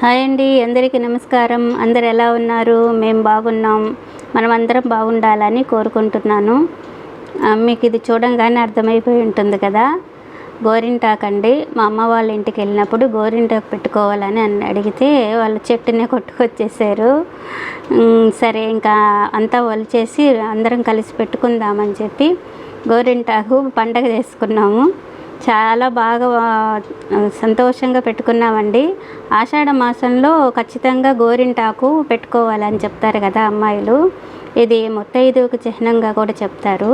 Hi అండి అందరికీ నమస్కారం. అందరు ఎలా ఉన్నారు? మేము బాగున్నాం. మనం అందరం బాగుండాలని కోరుకుంటున్నాను. మీకు ఇది చూడంగానే అర్థమైపోయి ఉంటుంది కదా. గోరింటాకు అండి. మా అమ్మ వాళ్ళ ఇంటికి వెళ్ళినప్పుడు గోరింటాకు పెట్టుకోవాలని అని అడిగితే వాళ్ళు చెట్టునే కొట్టుకొచ్చేసారు. సరే ఇంకా అంతా వలిచేసి అందరం కలిసి పెట్టుకుందామని చెప్పి గోరింటాకు పండగ చేసుకున్నాము. చాలా బాగా సంతోషంగా పెట్టుకున్నామండి. ఆషాఢ మాసంలో ఖచ్చితంగా గోరింటాకు పెట్టుకోవాలని చెప్తారు కదా అమ్మాయిలు. ఇది ముత్తైదువుకు చిహ్నంగా కూడా చెప్తారు.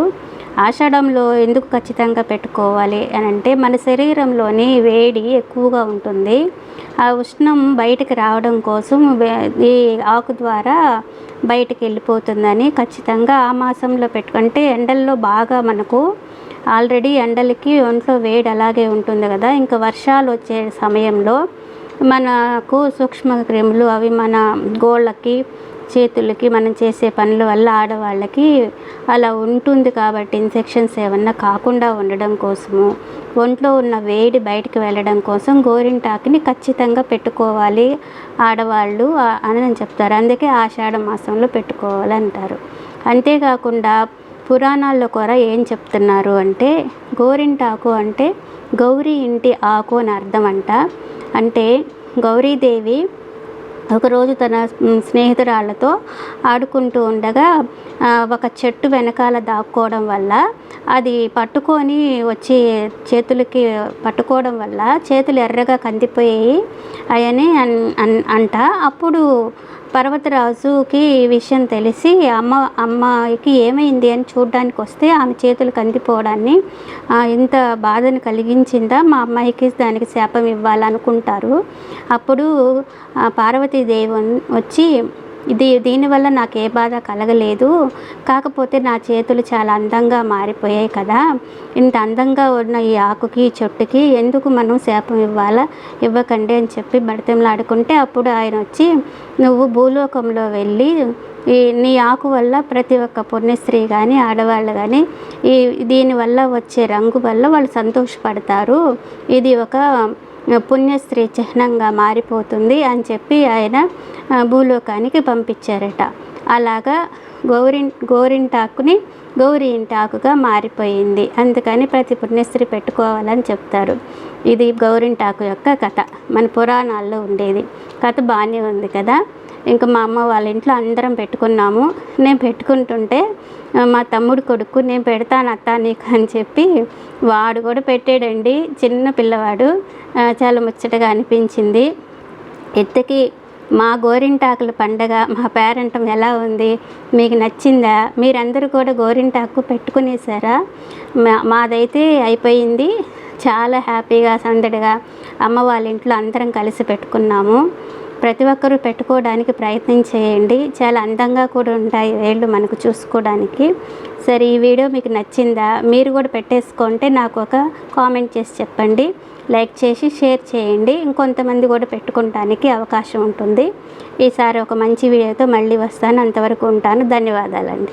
ఆషాఢంలో ఎందుకు ఖచ్చితంగా పెట్టుకోవాలి అని అంటే మన శరీరంలోని వేడి ఎక్కువగా ఉంటుంది. ఆ ఉష్ణం బయటికి రావడం కోసం ఈ ఆకు ద్వారా బయటికి వెళ్ళిపోతుందని ఖచ్చితంగా ఆ మాసంలో పెట్టుకుంటే ఎండల్లో బాగా మనకు ఆల్రెడీ ఎండలకి ఒంట్లో వేడి అలాగే ఉంటుంది కదా. ఇంకా వర్షాలు వచ్చే సమయంలో మనకు సూక్ష్మ క్రిములు అవి మన గోళ్ళకి చేతులకి మనం చేసే పనుల వల్ల ఆడవాళ్ళకి అలా ఉంటుంది కాబట్టి ఇన్ఫెక్షన్స్ ఏమన్నా కాకుండా ఉండడం కోసము ఒంట్లో ఉన్న వేడి బయటికి వెళ్ళడం కోసం గోరింటాకుని ఖచ్చితంగా పెట్టుకోవాలి ఆడవాళ్ళు అని నేను చెప్తారు. అందుకే ఆషాఢ మాసంలో పెట్టుకోవాలి అంటారు అంతేకాకుండా పురాణాల్లో కూడా ఏం చెప్తున్నారు అంటే గోరింటాకు అంటే గౌరీ ఇంటి ఆకు అని అర్థం అంట అంటే గౌరీదేవి ఒకరోజు తన మ్, స్నేహితురాళ్ళతో ఆడుకుంటూ ఉండగా ఒక చెట్టు వెనకాల దాక్కోవడం వల్ల అది పట్టుకొని వచ్చి చేతులకి పట్టుకోవడం వల్ల చేతులు ఎర్రగా కందిపోయాయి అయని అన్ అన్- అంట. అప్పుడు పర్వతరాజుకి ఈ విషయం తెలిసి అమ్మ అమ్మాయికి ఏమైంది అని చూడడానికి వస్తే ఆమె చేతులు కందిపోవడాన్ని ఇంత బాధను కలిగించిందా? మా అమ్మాయికి దానికి శాపం ఇవ్వాలనుకుంటారు. అప్పుడు పార్వతీదేవి వచ్చి ఇది దీనివల్ల నాకు ఏ బాధ కలగలేదు. కాకపోతే నా చేతులు చాలా అందంగా మారిపోయాయి కదా. ఇంత అందంగా ఉన్న ఈ ఆకుకి ఈ చెట్టుకి ఎందుకు మనం శాపం ఇవ్వాలా? ఇవ్వకండి అని చెప్పి బడితంలాడుకుంటే అప్పుడు ఆయన వచ్చి నువ్వు భూలోకంలో వెళ్ళి ఈ నీ ఆకు వల్ల ప్రతి ఒక్క పుణ్యస్త్రీ కానీ ఆడవాళ్ళు కానీ ఈ దీనివల్ల వచ్చే రంగు వల్ల వాళ్ళు సంతోషపడతారు. ఇది ఒక పుణ్యస్త్రీ చిహ్నంగా మారిపోతుంది అని చెప్పి ఆయన భూలోకానికి పంపించారట. అలాగా గౌరిం గోరింటాకుని గౌరీ ఇంటాకుగా మారిపోయింది. అందుకని ప్రతి పుణ్యస్త్రీ పెట్టుకోవాలని చెప్తారు. ఇది గౌరింటాకు యొక్క కథ. మన పురాణాల్లో ఉండేది. కథ బాగానే ఉంది కదా? ఇంకా మా అమ్మ వాళ్ళ ఇంట్లో అందరం పెట్టుకున్నాము. నేను పెట్టుకుంటుంటే మా తమ్ముడు కొడుకు నేను పెడతాను అత్త నీకు అని చెప్పి వాడు కూడా పెట్టాడండి. చిన్న పిల్లవాడు చాలా ముచ్చటగా అనిపించింది. ఎత్తకి మా గోరింటాకుల పండగ మా పేరంటం ఎలా ఉంది? మీకు నచ్చిందా? మీరందరూ కూడా గోరింటాకు పెట్టుకునేసారా మా మాదైతే అయిపోయింది. చాలా హ్యాపీగా సందడిగా అమ్మ వాళ్ళ ఇంట్లో అందరం కలిసి పెట్టుకున్నాము. ప్రతి ఒక్కరూ పెట్టుకోవడానికి ప్రయత్నం చేయండి. చాలా అందంగా కూడా ఉంటాయి వేళ్ళు మనకు చూసుకోవడానికి. సరే ఈ వీడియో మీకు నచ్చిందా? మీరు కూడా పెట్టేసుకుంటే నాకు ఒక కామెంట్ చేసి చెప్పండి. లైక్ చేసి షేర్ చేయండి. ఇంకొంతమంది కూడా పెట్టుకోవడానికి అవకాశం ఉంటుంది. ఈసారి ఒక మంచి వీడియోతో మళ్ళీ వస్తాను. అంతవరకు ఉంటాను. ధన్యవాదాలండి.